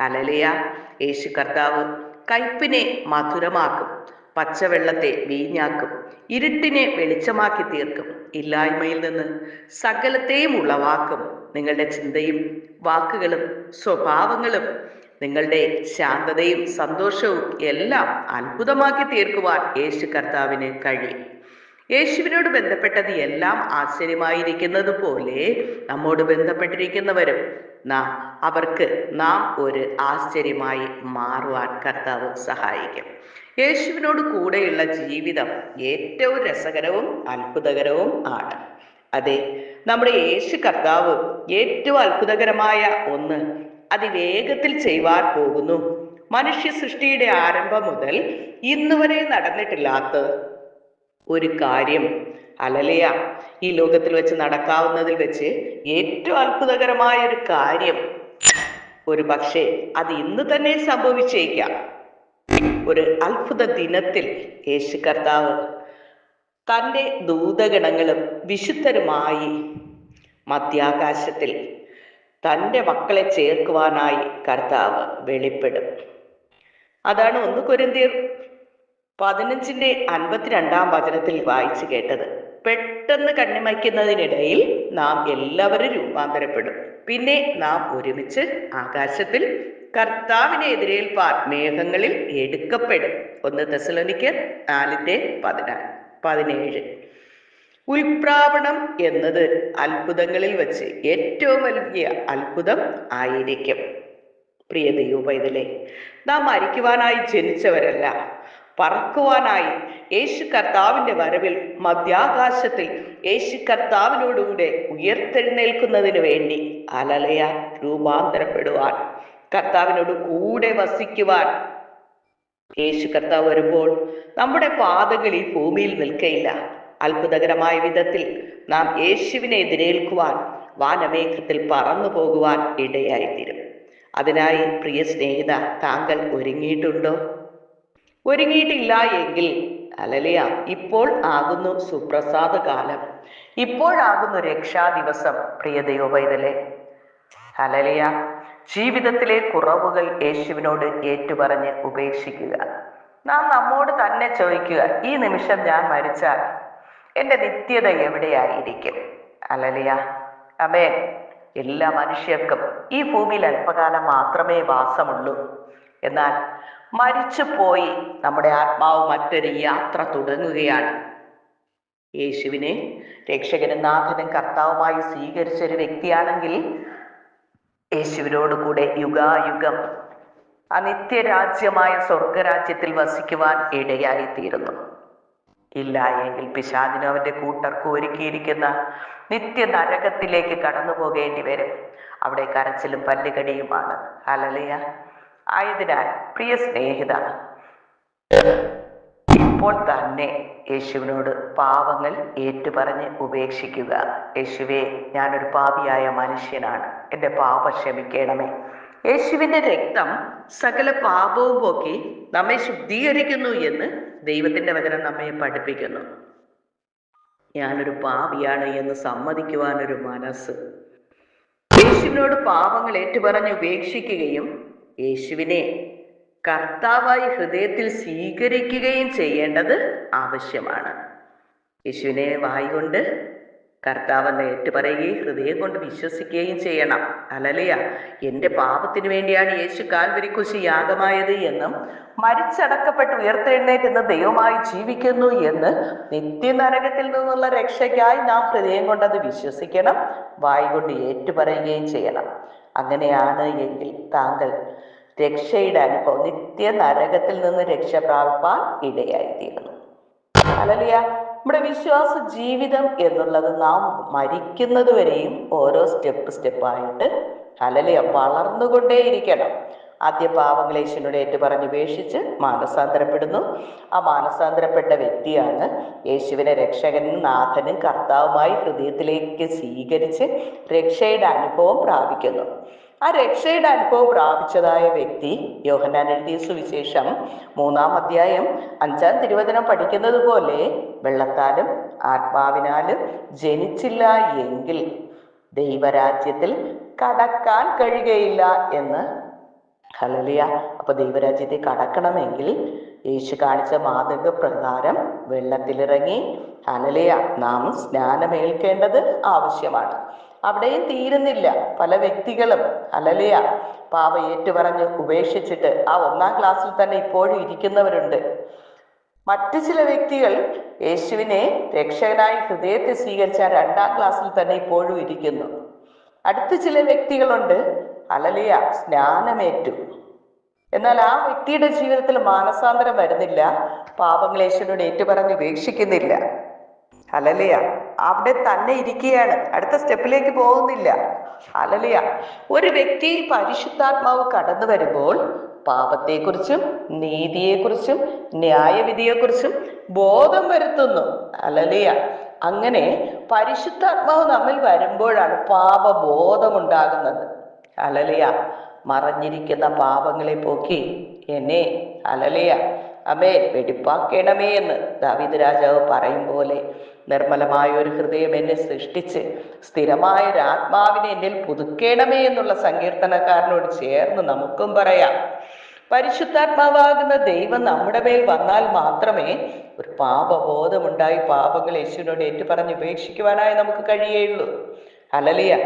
അലലിയ. യേശു കർത്താവ് കയ്പിനെ മധുരമാക്കും പച്ചവെള്ളത്തെ വീഞ്ഞാക്കും ഇരുട്ടിനെ വെളിച്ചമാക്കി തീർക്കും ഇല്ലായ്മയിൽ നിന്ന് സകലത്തെയും ഉളവാക്കും. നിങ്ങളുടെ ചിന്തയും വാക്കുകളും സ്വഭാവങ്ങളും നിങ്ങളുടെ ശാന്തതയും സന്തോഷവും എല്ലാം അത്ഭുതമാക്കി തീർക്കുവാൻ യേശു കർത്താവിന് കഴിയും. യേശുവിനോട് ബന്ധപ്പെട്ടത് എല്ലാം ആശ്ചര്യമായിരിക്കുന്നത് പോലെ നമ്മോട് ബന്ധപ്പെട്ടിരിക്കുന്നവരും അവർക്ക് നാം ഒരു ആശ്ചര്യമായി മാറുവാൻ കർത്താവ് സഹായിക്കും. യേശുവിനോട് കൂടെയുള്ള ജീവിതം ഏറ്റവും രസകരവും അത്ഭുതകരവും ആണ്. അതെ നമ്മുടെ യേശു കർത്താവ് ഏറ്റവും അത്ഭുതകരമായ ഒന്ന് അതിവേഗത്തിൽ ചെയ്യുവാൻ പോകുന്നു. മനുഷ്യ സൃഷ്ടിയുടെ ആരംഭം മുതൽ ഇന്നുവരെ നടന്നിട്ടില്ലാത്ത ഒരു കാര്യം. അലലയ. ഈ ലോകത്തിൽ വെച്ച് നടക്കാവുന്നതിൽ വെച്ച് ഏറ്റവും അത്ഭുതകരമായ ഒരു കാര്യം ഒരു പക്ഷേ അത് ഇന്ന് തന്നെ സംഭവിച്ചേക്കാം. ഒരു അത്ഭുത ദിനത്തിൽ യേശു കർത്താവ് തന്റെ ദൂതഗണങ്ങളും വിശുദ്ധരുമായി മധ്യാകാശത്തിൽ തന്റെ മക്കളെ ചേർക്കുവാനായി കർത്താവ് വെളിപ്പെടും. അതാണ് ഒന്ന് കൊരിന്തിയർ പതിനഞ്ചിന്റെ അൻപത്തിരണ്ടാം വചനത്തിൽ വായിച്ചു കേട്ടത്. പെട്ടെന്ന് കണ്ണിമയ്ക്കുന്നതിനിടയിൽ നാം എല്ലാവരും രൂപാന്തരപ്പെടും. പിന്നെ നാം ഒരുമിച്ച് ആകാശത്തിൽ കർത്താവിനെ എതിരേൽപ്പാൻ മേഘങ്ങളിൽ എടുക്കപ്പെടും. ഒന്ന് തെസലോനിക്ക് നാലിന്റെ പതിനാല് പതിനേഴ്. ഉൽപ്രാവണം എന്നത് അത്ഭുതങ്ങളിൽ വെച്ച് ഏറ്റവും വലിയ അത്ഭുതം ആയിരിക്കും. പ്രിയ ദൈവപൈതലെ നാം മരിക്കുവാനായി ജനിച്ചവരല്ല. പറക്കുവാനായി യേശു കർത്താവിന്റെ വരവിൽ മധ്യാകാശത്തിൽ യേശു കർത്താവിനോടുകൂടെ ഉയർത്തെഴുന്നേൽക്കുന്നതിന് വേണ്ടി അലലയ രൂപാന്തരപ്പെടുവാൻ കർത്താവിനോട് കൂടെ വസിക്കുവാൻ. യേശു കർത്താവ് വരുമ്പോൾ നമ്മുടെ പാതകൾ ഈ ഭൂമിയിൽ നിൽക്കയില്ല. അത്ഭുതകരമായ വിധത്തിൽ നാം യേശുവിനെ എതിരേൽക്കുവാൻ വാനമേഘത്തിൽ പറന്നു പോകുവാൻ ഇടയായിത്തീരും. അതിനായി പ്രിയ സ്നേഹിത താങ്കൾ ഒരുങ്ങിയിട്ടുണ്ടോ? ഒരുങ്ങിയിട്ടില്ല എങ്കിൽ അലലിയ ഇപ്പോൾ ആകുന്നു സുപ്രസാദ കാലം. ഇപ്പോഴാകുന്നു രക്ഷാ ദിവസം പ്രിയ ദൈവവൈതലെ അലലിയ ജീവിതത്തിലെ കുറവുകൾ യേശുവിനോട് ഏറ്റുപറഞ്ഞ് ഉപേക്ഷിക്കുക. നാം നമ്മോട് തന്നെ ചോദിക്കുക ഈ നിമിഷം ഞാൻ മരിച്ചാൽ എന്റെ നിത്യത എവിടെയായിരിക്കും? അലലിയ അമേ എല്ലാ മനുഷ്യർക്കും ഈ ഭൂമിയിൽ അല്പകാലം മാത്രമേ വാസമുള്ളൂ. എന്നാൽ മരിച്ചു പോയി നമ്മുടെ ആത്മാവ് മറ്റൊരു യാത്ര തുടങ്ങുകയാണ്. യേശുവിനെ രക്ഷകനും നാഥനും കർത്താവുമായി സ്വീകരിച്ച ഒരു വ്യക്തിയാണെങ്കിൽ യേശുവിനോട് കൂടെ യുഗായുഗം അനിത്യരാജ്യമായ സ്വർഗരാജ്യത്തിൽ വസിക്കുവാൻ ഇടയായി തീരുന്നു ഇല്ല എങ്കിൽ പിശാദിനും അവന്റെ കൂട്ടർക്കും ഒരുക്കിയിരിക്കുന്ന നിത്യ നരകത്തിലേക്ക് കടന്നു പോകേണ്ടി വരും അവിടെ കരച്ചിലും പല്ലുകടിയുമാണ്. അലലിയ ആയതിനാൽ പ്രിയ സ്നേഹിത ഇപ്പോൾ തന്നെ യേശുവിനോട് പാവങ്ങൾ ഏറ്റുപറഞ്ഞ് ഉപേക്ഷിക്കുക. യേശുവേ ഞാനൊരു പാപിയായ മനുഷ്യനാണ്. എന്റെ പാപ ക്ഷമിക്കണമേ. യേശുവിന്റെ രക്തം സകല പാപവും പോക്കി നമ്മെ ശുദ്ധീകരിക്കുന്നു എന്ന് ദൈവത്തിന്റെ വചനം നമ്മെ പഠിപ്പിക്കുന്നു. ഞാനൊരു പാപിയാണ് എന്ന് സമ്മതിക്കുവാനൊരു മനസ്സ്. യേശുവിനോട് പാപങ്ങൾ ഏറ്റുപറഞ്ഞ് ഉപേക്ഷിക്കുകയും യേശുവിനെ കർത്താവായി ഹൃദയത്തിൽ സ്വീകരിക്കുകയും ചെയ്യേണ്ടത് ആവശ്യമാണ്. യേശുവിനെ വായി കൊണ്ട് കർത്താവെന്ന് ഏറ്റുപറയുകയും ഹൃദയം കൊണ്ട് വിശ്വസിക്കുകയും ചെയ്യണം. അലലയ എന്റെ പാപത്തിന് വേണ്ടിയാണ് യേശു കാൽവരിക്കുശി യാഗമായത് എന്നും മരിച്ചടക്കപ്പെട്ട് ഉയർത്തെഴുന്നേറ്റ് ദൈവമായി ജീവിക്കുന്നു എന്ന് നിത്യനരകത്തിൽ നിന്നുള്ള രക്ഷയ്ക്കായി നാം ഹൃദയം കൊണ്ട് അത് വിശ്വസിക്കണം വായി കൊണ്ട് ഏറ്റുപറയുകയും ചെയ്യണം. അങ്ങനെയാണ് എങ്കിൽ താങ്കൾ രക്ഷയുടെ അനുഭവം. നിത്യ നരകത്തിൽ നിന്ന് രക്ഷ പ്രാപിപ്പാൻ ഇടയായിത്തീരുന്നു. അലലിയ നമ്മുടെ വിശ്വാസ ജീവിതം എന്നുള്ളത് നാം മരിക്കുന്നത് വരെയും ഓരോ സ്റ്റെപ്പ് സ്റ്റെപ്പായിട്ട് അലലിയ വളർന്നുകൊണ്ടേയിരിക്കണം. ആദ്യ പാവങ്ങൾ യേശുവിനോട് ഏറ്റു മാനസാന്തരപ്പെടുന്നു. ആ മാനസാന്തരപ്പെട്ട വ്യക്തിയാണ് യേശുവിനെ രക്ഷകനും നാഥനും കർത്താവുമായി ഹൃദയത്തിലേക്ക് സ്വീകരിച്ച് രക്ഷയുടെ അനുഭവം പ്രാപിക്കുന്നു. ആ രക്ഷയുടെ അനുഭവം പ്രാപിച്ചതായ വ്യക്തി യോഹന്നാൻ എഴുതിയ സുവിശേഷം മൂന്നാം അധ്യായം അഞ്ചാം തിരുവചനം പഠിക്കുന്നത് പോലെ വെള്ളത്താലും ആത്മാവിനാലും ജനിച്ചില്ല എങ്കിൽ ദൈവരാജ്യത്തിൽ കടക്കാൻ കഴിയുകയില്ല എന്ന്. ഹലലിയ അപ്പൊ ദൈവരാജ്യത്തെ കടക്കണമെങ്കിൽ യേശു കാണിച്ച മാതൃക പ്രകാരം വെള്ളത്തിലിറങ്ങി. ഹലലിയ നാം സ്നാനമേൽക്കേണ്ടത് ആവശ്യമാണ്. അവിടെയും തീരുന്നില്ല. പല വ്യക്തികളും അലലയ പാവ ഏറ്റുപറഞ്ഞ് ഉപേക്ഷിച്ചിട്ട് ആ ഒന്നാം ക്ലാസ്സിൽ തന്നെ ഇപ്പോഴും ഇരിക്കുന്നവരുണ്ട്. മറ്റു ചില വ്യക്തികൾ യേശുവിനെ രക്ഷകനായി ഹൃദയത്തെ സ്വീകരിച്ച രണ്ടാം ക്ലാസ്സിൽ തന്നെ ഇപ്പോഴും ഇരിക്കുന്നു. അടുത്ത ചില വ്യക്തികളുണ്ട് അലലിയ സ്നാനമേറ്റു. എന്നാൽ ആ വ്യക്തിയുടെ ജീവിതത്തിൽ മാനസാന്തരം വരുന്നില്ല. പാപങ്ങൾ യേശുവിനോട് ഏറ്റുപറഞ്ഞ് ഉപേക്ഷിക്കുന്നില്ല. അലലിയ അവിടെ തന്നെ ഇരിക്കുകയാണ്. അടുത്ത സ്റ്റെപ്പിലേക്ക് പോകുന്നില്ല. അലലിയ ഒരു വ്യക്തിയിൽ പരിശുദ്ധാത്മാവ് കടന്നു വരുമ്പോൾ പാപത്തെക്കുറിച്ചും നീതിയെക്കുറിച്ചും ന്യായവിധിയെക്കുറിച്ചും ബോധം വരുത്തുന്നു. അലലിയ അങ്ങനെ പരിശുദ്ധാത്മാവ് നമ്മിൽ വരുമ്പോഴാണ് പാപബോധമുണ്ടാകുന്നത്. അലലിയ. മറഞ്ഞിരിക്കുന്ന പാപങ്ങളെ പോക്കി എന്നെ അലലിയ. അമേ വെടിപ്പാക്കണമേ എന്ന് ദാവിദ് രാജാവ് പറയും പോലെ നിർമ്മലമായ ഒരു ഹൃദയം എന്നെ സൃഷ്ടിച്ച് സ്ഥിരമായ ഒരു ആത്മാവിനെ എന്നിൽ പുതുക്കേണമേ എന്നുള്ള സങ്കീർത്തനക്കാരനോട് ചേർന്ന് നമുക്കും പറയാം. പരിശുദ്ധാത്മാവാകുന്ന ദൈവം നമ്മുടെ മേൽ വന്നാൽ മാത്രമേ ഒരു പാപബോധമുണ്ടായി പാപങ്ങൾ യേശുവിനോട് ഏറ്റുപറഞ്ഞ് ഉപേക്ഷിക്കുവാനായി നമുക്ക് കഴിയുള്ളൂ അലലിയ.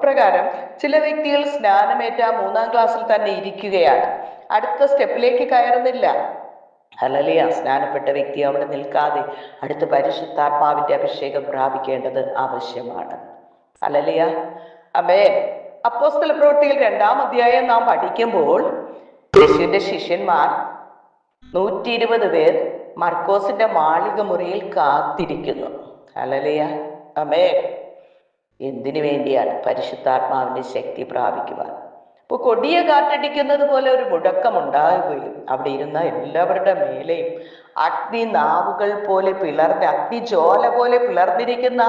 അപ്രകാരം ചില വ്യക്തികൾ സ്നാനമേറ്റ മൂന്നാം ക്ലാസ്സിൽ തന്നെ ഇരിക്കുകയാണ്. അടുത്ത സ്റ്റെപ്പിലേക്ക് കയറുന്നില്ല. ഹലലിയ സ്നാനപ്പെട്ട വ്യക്തി അവിടെ നിൽക്കാതെ അടുത്ത പരിശുദ്ധാത്മാവിന്റെ അഭിഷേകം പ്രാപിക്കേണ്ടത് ആവശ്യമാണ്. ഹലലിയ അമേ അപ്പോസ്തല പ്രവൃത്തിയിൽ രണ്ടാം അധ്യായം നാം പഠിക്കുമ്പോൾ യേശുവിന്റെ ശിഷ്യന്മാർ നൂറ്റി ഇരുപത് പേർ മർക്കോസിന്റെ മാളിക മുറിയിൽ കാത്തിരിക്കുന്നു. ഹലലിയ അമേ എന്തിനു വേണ്ടിയാണ് പരിശുദ്ധാത്മാവിന്റെ ശക്തി പ്രാപിക്കുവാൻ? അപ്പോൾ കൊടിയ കാറ്റടിക്കുന്നത് പോലെ ഒരു മുടക്കം ഉണ്ടാകുകയും അവിടെ ഇരുന്ന എല്ലാവരുടെ മേലെയും അഗ്നി നാവുകൾ പോലെ പിളർന്ന് അഗ്നിജ്വാല പോലെ പിളർന്നിരിക്കുന്ന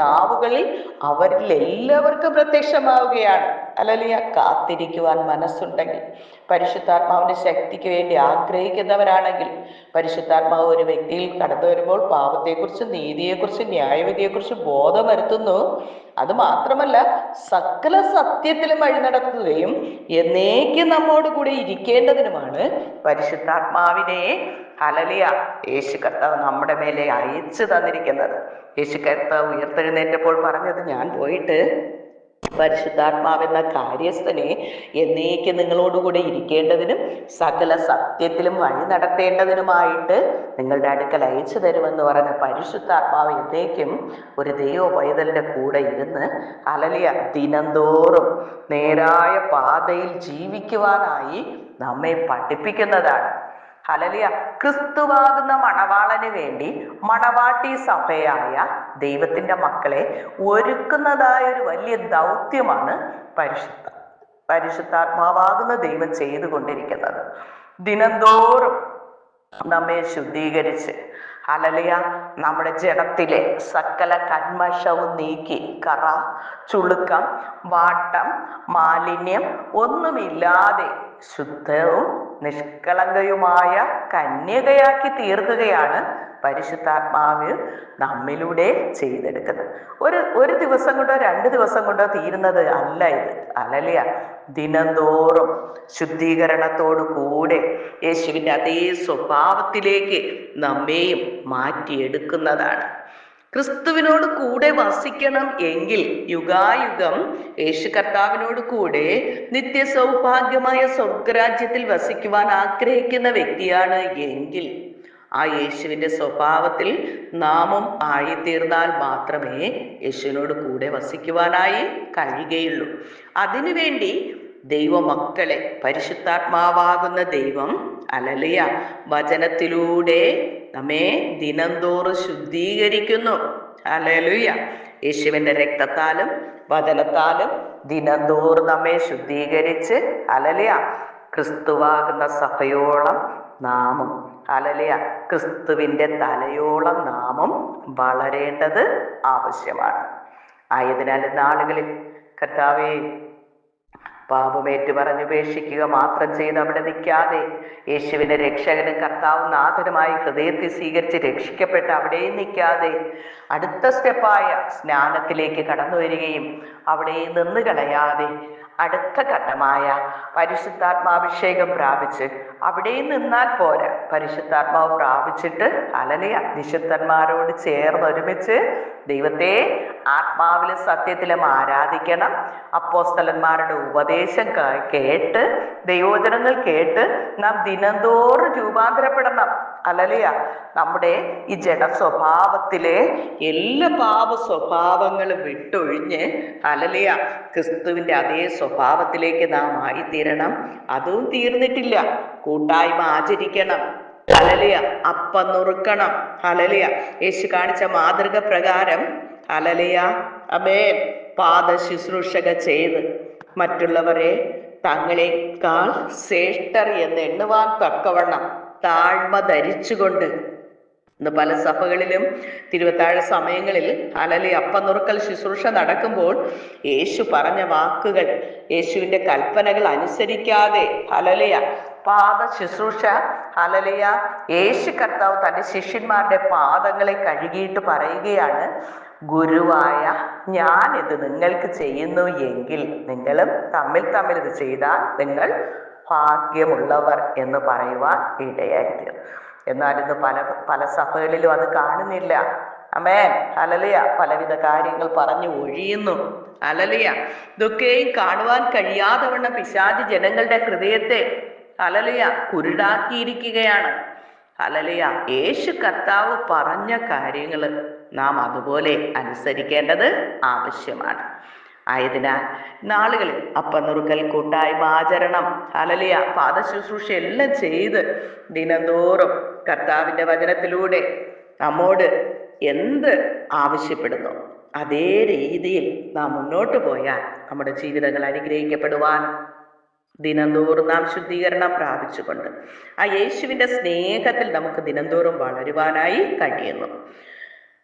നാവുകളിൽ അവരിൽ എല്ലാവർക്കും പ്രത്യക്ഷമാവുകയാണ്. അല്ലലിയ കാത്തിരിക്കുവാൻ മനസ്സുണ്ടെങ്കിൽ. പരിശുദ്ധാത്മാവിന്റെ ശക്തിക്ക് വേണ്ടി ആഗ്രഹിക്കുന്നവരാണെങ്കിൽ പരിശുദ്ധാത്മാവ് ഒരു വ്യക്തിയിൽ കടന്നു വരുമ്പോൾ പാപത്തെക്കുറിച്ച് നീതിയെക്കുറിച്ച് ന്യായവിധിയെക്കുറിച്ച് ബോധം വരുത്തുന്നു. അത് മാത്രമല്ല സകല സത്യത്തിലും വഴി നടത്തുകയും എന്നേക്കും നമ്മോട് കൂടി ഇരിക്കേണ്ടതിനുമാണ് പരിശുദ്ധാത്മാവിനെ അലലിയ യേശു കർത്താവ് നമ്മുടെ മേലെ അയച്ചു തന്നിരിക്കുന്നത്. യേശു കർത്താവ് ഉയർത്തെഴുന്നേറ്റപ്പോൾ പറഞ്ഞത് ഞാൻ പോയിട്ട് പരിശുദ്ധാത്മാവെന്ന കാര്യസ്ഥനെ എന്നേക്ക് നിങ്ങളോടുകൂടെ ഇരിക്കേണ്ടതിനും സകല സത്യത്തിലും വഴി നടത്തേണ്ടതിനുമായിട്ട് നിങ്ങളുടെ അടുക്കൽ അയച്ചു തരുമെന്ന് പറഞ്ഞ പരിശുദ്ധാത്മാവ് എന്നേക്കും ഒരു ദൈവ പൈതലിന്റെ കൂടെ ഇരുന്ന് അലലിയ ദിനംതോറും നേരായ പാതയിൽ ജീവിക്കുവാനായി നമ്മെ പഠിപ്പിക്കുന്നതാണ്. ഹലലിയ ക്രിസ്തുവാകുന്ന മണവാളന് വേണ്ടി മണവാട്ടി സഭയായ ദൈവത്തിന്റെ മക്കളെ ഒരുക്കുന്നതായ ഒരു വലിയ ദൗത്യമാണ് പരിശുദ്ധ പരിശുദ്ധാത്മാവാകുന്ന ദൈവം ചെയ്തുകൊണ്ടിരിക്കുന്നത്. ദിനംതോറും നമ്മെ ശുദ്ധീകരിച്ച് അലലിയ നമ്മുടെ ജഡത്തിലെ സകല കന്മഷവും നീക്കി കറ ചുളുക്കം വാട്ടം മാലിന്യം ഒന്നുമില്ലാതെ ശുദ്ധവും നിഷ്കളങ്കയുമായ കന്യകയാക്കി തീർക്കുകയാണ് പരിശുദ്ധാത്മാവ് നമ്മിലൂടെ ചെയ്തെടുക്കുന്നത്. ഒരു ഒരു ദിവസം കൊണ്ടോ രണ്ട് ദിവസം കൊണ്ടോ തീരുന്നത് അല്ല ഇത്. അലലിയ ദിനംതോറും ശുദ്ധീകരണത്തോടു കൂടെ യേശുവിന്റെ അതേ സ്വഭാവത്തിലേക്ക് നമ്മെയും മാറ്റിയെടുക്കുന്നതാണ്. ക്രിസ്തുവിനോട് കൂടെ വസിക്കണം എങ്കിൽ യുഗായുഗം യേശു കർത്താവിനോട് കൂടെ നിത്യസൗഭാഗ്യമായ സ്വർഗരാജ്യത്തിൽ വസിക്കുവാൻ ആഗ്രഹിക്കുന്ന വ്യക്തിയാണ് എങ്കിൽ ആ യേശുവിന്റെ സ്വഭാവത്തിൽ നാമം ആയിത്തീർന്നാൽ മാത്രമേ യേശുവിനോട് കൂടെ വസിക്കുവാനായി കഴിയുകയുള്ളൂ. അതിനുവേണ്ടി ദൈവമക്കളെ പരിശുദ്ധാത്മാവാകുന്ന ദൈവം അലലിയ വചനത്തിലൂടെ നമ്മെ ദിനംതോറും ശുദ്ധീകരിക്കുന്നു. അലലുയ. യേശുവിന്റെ രക്തത്താലും വചനത്താലും ദിനംതോറും നമ്മെ ശുദ്ധീകരിച്ച് അലലിയ ക്രിസ്തുവാകുന്ന സഭയോളം നാമം അലലിയ. ക്രിസ്തുവിന്റെ തലയോളം നാമം വളരേണ്ടത് ആവശ്യമാണ്. ആയതിനാൽ നാളുകളിൽ കർത്താവെ പാപമേറ്റു പറഞ്ഞുപേക്ഷിക്കുക മാത്രം ചെയ്ത് അവിടെ നിൽക്കാതെ യേശുവിനെ രക്ഷകനും കർത്താവും നാഥനുമായി ഹൃദയത്തിൽ സ്വീകരിച്ച് രക്ഷിക്കപ്പെട്ട് അവിടെയും നിൽക്കാതെ അടുത്ത സ്റ്റെപ്പായ സ്നാനത്തിലേക്ക് കടന്നു വരികയും അവിടെ നിന്ന് കളയാതെ അടുത്ത ഘട്ടമായ പരിശുദ്ധാത്മാഭിഷേകം പ്രാപിച്ച് അവിടെ നിന്നാൽ പോരാ. പരിശുദ്ധാത്മാവ് പ്രാപിച്ചിട്ട് അലലിയ വിശുദ്ധന്മാരോട് ചേർന്ന് ഒരുമിച്ച് ദൈവത്തെ ആത്മാവിലും സത്യത്തിലും ആരാധിക്കണം. അപ്പോസ്തലന്മാരുടെ ഉപദേശം കേട്ട് ദൈവോചനങ്ങൾ കേട്ട് നാം ദിനംതോറും രൂപാന്തരപ്പെടണം. അലലിയ നമ്മുടെ ഈ ജഡ സ്വഭാവത്തിലെ എല്ലാ പാപ സ്വഭാവങ്ങളും വിട്ടൊഴിഞ്ഞ് അലലിയ ക്രിസ്തുവിന്റെ അതേ സ്വഭാവത്തിലേക്ക് നാം ആയിത്തീരണം. അതും തീർന്നിട്ടില്ല. കൂട്ടായ്മ ആചരിക്കണം. ഹലലിയ അപ്പ നുറുക്കണം. ഹലലിയ യേശു കാണിച്ച മാതൃക പ്രകാരം. ഹലലിയ അമേൻ പാദ ശുശ്രൂഷക ചെയ്ത് മറ്റുള്ളവരെ തങ്ങളെക്കാൾ ശ്രേഷ്ഠർ എന്ന് എണ്ണുവാൻ തക്കവണ്ണം താഴ്മ ധരിച്ചുകൊണ്ട് ഇന്ന് പല സഭകളിലും തിരുവത്താഴ സമയങ്ങളിൽ അലലി അപ്പനുറുക്കൽ ശുശ്രൂഷ നടക്കുമ്പോൾ യേശു പറഞ്ഞ വാക്കുകൾ യേശുവിന്റെ കൽപ്പനകൾ അനുസരിക്കാതെ അലലിയ പാദ ശുശ്രൂഷ അലലിയ യേശു കർത്താവ് തന്റെ ശിഷ്യന്മാരുടെ പാദങ്ങളെ കഴുകിയിട്ട് പറയുകയാണ് ഗുരുവായ ഞാൻ ഇത് നിങ്ങൾക്ക് ചെയ്യുന്നു എങ്കിൽ നിങ്ങളും തമ്മിൽ തമ്മിൽ ഇത് ചെയ്താൽ നിങ്ങൾ ഭാഗ്യമുള്ളവർ എന്ന് പറയുവാൻ ഇടയായിത്തീർന്നു. എന്നാൽ ഇന്ന് പല പല സഭകളിലും അത് കാണുന്നില്ല. അമേൻ. അലലിയ പലവിധ കാര്യങ്ങൾ പറഞ്ഞു ഒഴിയുന്നു. അലലിയ ഇതൊക്കെയും കാണുവാൻ കഴിയാതെ വണ്ണം പിശാചി ജനങ്ങളുടെ ഹൃദയത്തെ അലലിയ കുരുടാക്കിയിരിക്കുകയാണ്. അലലിയ യേശു കർത്താവ് പറഞ്ഞ കാര്യങ്ങൾ നാം അതുപോലെ അനുസരിക്കേണ്ടത് ആവശ്യമാണ്. ആയതിനാൽ നാളുകളിൽ അപ്പനുറുക്കൽ കൂട്ടായ്മ ആചരണം. അലലിയ പാദശുശ്രൂഷ എല്ലാം ചെയ്ത് ദിനംതോറും കർത്താവിന്റെ വചനത്തിലൂടെ നമ്മോട് എന്ത് ആവശ്യപ്പെടുന്നു അതേ രീതിയിൽ നാം മുന്നോട്ട് പോയാൽ നമ്മുടെ ജീവിതങ്ങൾ അനുഗ്രഹിക്കപ്പെടുവാൻ ദിനംതോറും നാം ശുദ്ധീകരണം പ്രാപിച്ചുകൊണ്ട് ആ യേശുവിന്റെ സ്നേഹത്തിൽ നമുക്ക് ദിനംതോറും വളരുവാനായി കഴിയുന്നു.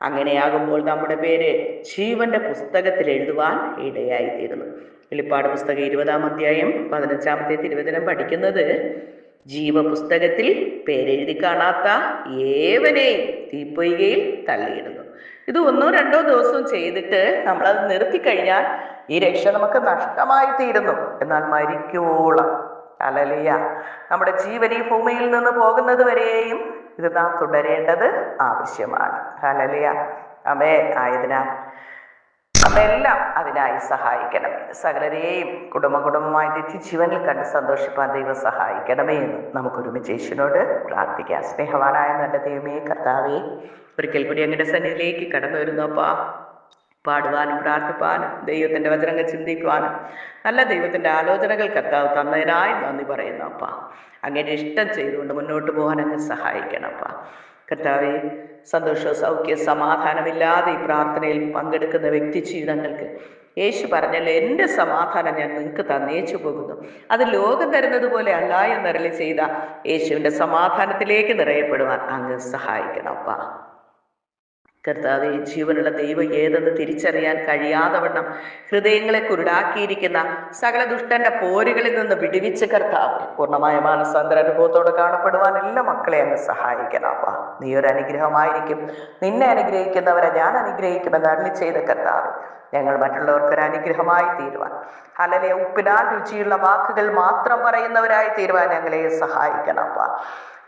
അങ്ങനെയാകുമ്പോൾ നമ്മുടെ പേര് ജീവന്റെ പുസ്തകത്തിൽ എഴുതുവാൻ ഇടയായിത്തീരുന്നു വെളിപ്പാട് പുസ്തകം ഇരുപതാം അധ്യായം പതിനഞ്ചാമത്തെ തിരുവചനം പഠിക്കുന്നത് ജീവപുസ്തകത്തിൽ പേരെഴുതി കാണാത്ത ഏവനെയും തീപ്പൊയ്കയിൽ തള്ളിയിടുന്നു. ഇത് ഒന്നോ രണ്ടോ ദിവസവും ചെയ്തിട്ട് നമ്മളത് നിർത്തിക്കഴിഞ്ഞാൽ ഈ രക്ഷ നമുക്ക് നഷ്ടമായി തീരുന്നു. എന്നാൽ മരിക്കോളം. അലലിയ. നമ്മുടെ ജീവൻ ഈ ഭൂമിയിൽ നിന്ന് പോകുന്നത് വരെയും ഇത് നാം തുടരേണ്ടത് ആവശ്യമാണ്. അലലിയ. അമേ ആയതിനാൽ നമ്മെല്ലാം അതിനായി സഹായിക്കണം. സകലരെയും കുടുംബ കുടുംബമായി നിത്യജീവനിൽ കണ്ട് സന്തോഷിപ്പാൻ ദൈവം സഹായിക്കണമേ എന്ന് നമുക്ക് ഒരുമിച്ച് യേശുവിനോട് പ്രാർത്ഥിക്കാം. സ്നേഹവാനായ നല്ല ദൈവമേ കർത്താവേ ഒരിക്കൽ കൂടി അങ്ങയുടെ സന്നിധിയിലേക്ക് കടന്നു വരുന്നപ്പാ പാടുവാനും പ്രാർത്ഥിപ്പാനും ദൈവത്തിന്റെ വചനങ്ങൾ ചിന്തിക്കുവാനും നല്ല ദൈവത്തിന്റെ ആലോചനകൾ കർത്താവ് തന്നതിനായി നന്ദി പറയുന്നു അപ്പ. അങ്ങനെ ഇഷ്ടം ചെയ്തുകൊണ്ട് മുന്നോട്ട് പോകാൻ അങ്ങ് സഹായിക്കണം അപ്പ. കർത്താവെ സന്തോഷ സൗഖ്യ സമാധാനമില്ലാതെ ഈ പ്രാർത്ഥനയിൽ പങ്കെടുക്കുന്ന വ്യക്തി ജീവിതങ്ങൾക്ക് യേശു പറഞ്ഞല്ലോ എന്റെ സമാധാനം ഞാൻ നിങ്ങൾക്ക് തന്നേച്ചു പോകുന്നു. അത് ലോകം തരുന്നത് പോലെ അല്ല എന്നരളി ചെയ്ത യേശുവിന്റെ സമാധാനത്തിലേക്ക് നിറയപ്പെടുവാൻ അങ്ങ് സഹായിക്കണം അപ്പാ. കർത്താവെ ജീവനുള്ള ദൈവം ഏതെന്ന് തിരിച്ചറിയാൻ കഴിയാതവണ്ണം ഹൃദയങ്ങളെ കുരുടാക്കിയിരിക്കുന്ന സകല ദുഷ്ടന്റെ പോരുകളിൽ നിന്ന് വിടുവിച്ച് കർത്താവ് പൂർണമായ മാനസാന്തര അനുഭവത്തോടെ കാണപ്പെടുവാൻ എല്ലാ മക്കളെ അങ്ങ് സഹായിക്കണം അപ്പ. നീ ഒരു അനുഗ്രഹമായിരിക്കും. നിന്നെ അനുഗ്രഹിക്കുന്നവരെ ഞാൻ അനുഗ്രഹിക്കുമെന്ന് അരളി ചെയ്ത കർത്താവ് ഞങ്ങൾ മറ്റുള്ളവർക്ക് ഒരു അനുഗ്രഹമായി തീരുവാൻ. അല്ലെ ഉപ്പിനാൽ രുചിയുള്ള വാക്കുകൾ മാത്രം പറയുന്നവരായി തീരുവാൻ ഞങ്ങളെ സഹായിക്കണം അപ്പ.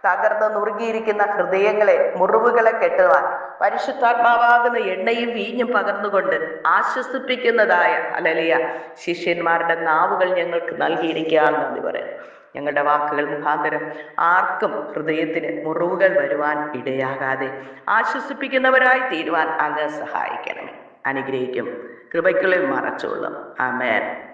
തകർന്ന് നുറുകിയിരിക്കുന്ന ഹൃദയങ്ങളെ മുറിവുകളെ കെട്ടുവാൻ പരിശുദ്ധാത്മാവാകുന്ന എണ്ണയും വീഞ്ഞും പകർന്നുകൊണ്ട് ആശ്വസിപ്പിക്കുന്നതായ അലലിയ ശിഷ്യന്മാരുടെ നാവുകൾ ഞങ്ങൾക്ക് നൽകിയിരിക്കുകയാണ് എന്ന് പറയാം ഞങ്ങളുടെ വാക്കുകൾ മുഖാന്തരം ആർക്കും ഹൃദയത്തിന് മുറിവുകൾ വരുവാൻ ഇടയാകാതെ ആശ്വസിപ്പിക്കുന്നവരായി തീരുവാൻ അങ്ങ് സഹായിക്കണമേ. അനുഗ്രഹിക്കും. കൃപയ്ക്കുള്ളിൽ മറച്ചോളും ആമേൻ.